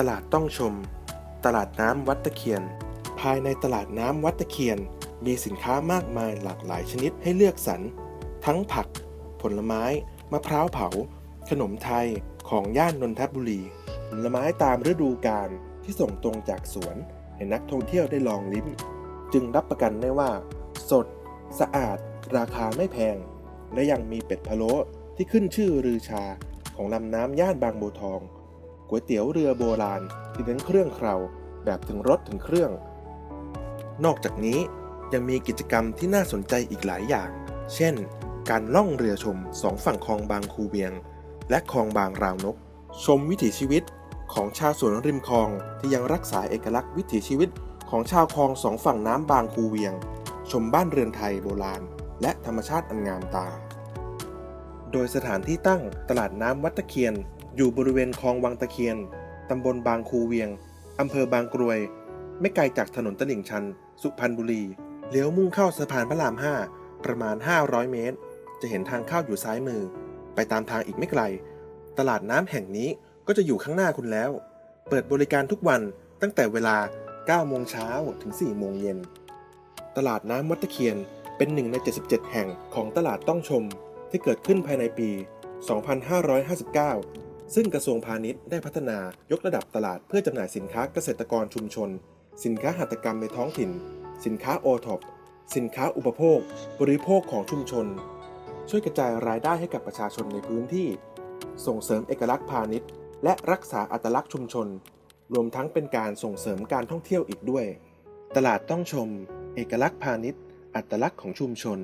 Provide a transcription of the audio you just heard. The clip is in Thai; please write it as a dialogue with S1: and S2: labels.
S1: ตลาดต้องชม ตลาดน้ำวัดตะเคียน ภายในตลาดน้ำวัดตะเคียน มีสินค้ามากมายหลากหลายชนิดให้เลือกสรร ทั้งผัก ผลไม้ มะพร้าวเผา ขนมไทย ของย่านนนทบุรี ผลไม้ตามฤดูกาลที่ส่งตรงจากสวน ให้นักท่องเที่ยวได้ลองลิ้ม จึงรับประกันได้ว่า สด สะอาด ราคาไม่แพง และยังมีเป็ดพะโล้ที่ขึ้นชื่อรือชาของลำน้ำย่านบางบัวทอง ก๋วยเตี๋ยวเรือโบราณที่เน้นเครื่องเคราแบบถึงรสถึงเครื่อง นอกจากนี้ยังมีกิจกรรมที่น่าสนใจอีกหลายอย่าง เช่น การล่องเรือชมสองฝั่งคลองบางคูเวียง และคลองบางราวนก ชมวิถีชีวิตของชาวสวนริมคลองที่ยังรักษาเอกลักษณ์วิถีชีวิตของชาวคลองสองฝั่งน้ำบางคูเวียง ชมบ้านเรือนไทยโบราณ และธรรมชาติอันงามตา โดยสถานที่ตั้งตลาดน้ำวัดตะเคียน อยู่บริเวณคลองวังตะเคียน ตำบลบางคูเวียง อำเภอบางกรวย ไม่ไกลจากถนนตลิ่งชัน สุพรรณบุรี เลี้ยวมุ่งเข้าสะพานพระราม 5 ประมาณ 500 เมตร จะเห็นทางเข้าอยู่ซ้ายมือ ไปตามทางอีกไม่ไกล ตลาดน้ำแห่งนี้ก็จะอยู่ข้างหน้าคุณแล้ว เปิดบริการทุกวันตั้งแต่เวลา 9 โมงเช้าถึง 4 โมงเย็น ตลาดน้ำวัดตะเคียนเป็นหนึ่งใน 77 แห่งของตลาดต้องชมที่เกิดขึ้นภายในปี 2559 ซึ่งกระทรวงพาณิชย์ได้พัฒนายกระดับตลาดเพื่อจำหน่ายสินค้าเกษตรกรชุมชน สินค้าหัตถกรรมในท้องถิ่น สินค้าโอท็อปสินค้าอุปโภค บริโภคของชุมชน ช่วยกระจายรายได้ให้กับประชาชนในพื้นที่ ส่งเสริมเอกลักษณ์พาณิชย์ และรักษาอัตลักษณ์ชุมชน รวมทั้งเป็นการส่งเสริมการท่องเที่ยวอีกด้วย ตลาดต้องชม เอกลักษณ์พาณิชย์ อัตลักษณ์ของชุมชน